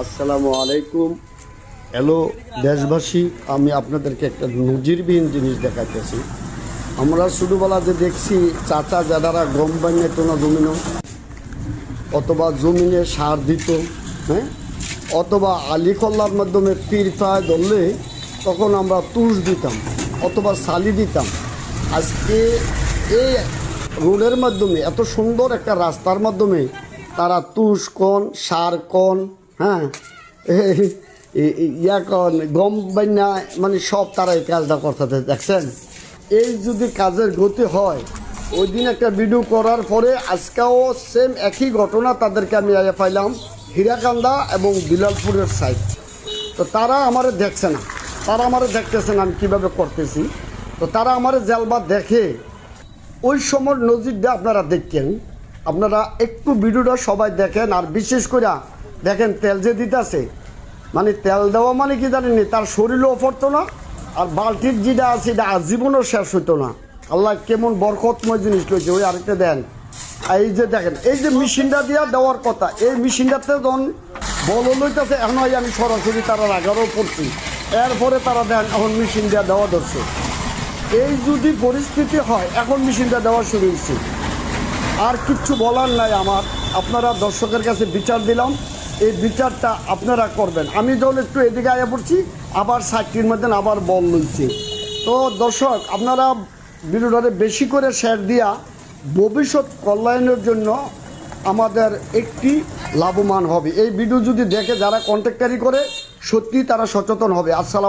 আসসালামু আলাইকুম। হ্যালো, দেশবাসী, আমি আপনাদেরকে একটা নজিরবিহীন জিনিস দেখাইতেছি। আমরা ছোটোবেলাতে দেখছি চাচা যারা গম বানিয়ে না জমিন, অথবা জমিনে সার দিত হ্যাঁ? অথবা আলি কল্লার মাধ্যমে পিরফায় ধরলে তখন আমরা তুষ দিতাম, অথবা সালি দিতাম। আজকে এই রোডের মাধ্যমে, এত সুন্দর একটা রাস্তার মাধ্যমে তারা তুষ, কন, সার, কন হ্যাঁ? গম বান্যা মানে সব তারা এই কাজটা করতে দেখছেন? এই যদি কাজের গতি হয়, ওই দিন একটা ভিডিও করার পরে আজকেও সেম একই ঘটনা তাদেরকে আমি আয়া পাইলাম, হীরাকান্দা এবং বিলালপুরের সাইড তো তারা আমার দেখছে না। তারা আমারে দেখতেছে না, আমি কীভাবে করতেছি। তো তারা আমারে জেলবা দেখে, ওই সময় নজিরটা আপনারা দেখেন। আপনারা একটু ভিডিওটা সবাই দেখেন, আর বিশেষ করে দেখেন তেল যে দিতেছে মানে তেল দেওয়া মানে কি জানেনি তার শরীরও পড়তো না, আর বালতির যেটা আছে এটা আজীবনও শেষ হতো না। আল্লাহ কেমন বরকতময় জিনিস লইছে। ওই আরেকটা দেন। এই যে দেখেন, এই যে মেশিনটা দিয়া দেওয়ার কথা, এই মেশিনটাতে যখন বল লইতেছে, এখন আমি সরাসরি তারা রাগারও পড়ছি। এরপরে তারা দেন, এখন মেশিন দিয়া দেওয়া ধরছে। এই যদি পরিস্থিতি হয়, এখন মেশিনটা দেওয়া শুরু হয়েছে আর কিচ্ছু বলার নাই আমার। আপনারা দর্শকের কাছে বিচার দিলাম। এই বিচারটা আপনারা করবেন। আমি যখন একটু এদিকে আয়া পড়ছি, আবার সাইটটির মধ্যে আবার বল লইছি। তো দর্শক, আপনারা বিরোধারে বেশি করে শেয়ার দিয়া ভবিষ্যৎ কল্যাণের জন্য আমাদের একটি লাভবান হবে। এই ভিডিও যদি দেখে যারা কন্ট্যাক্টারি করে সত্যি তারা সচেতন হবে। আসসালাম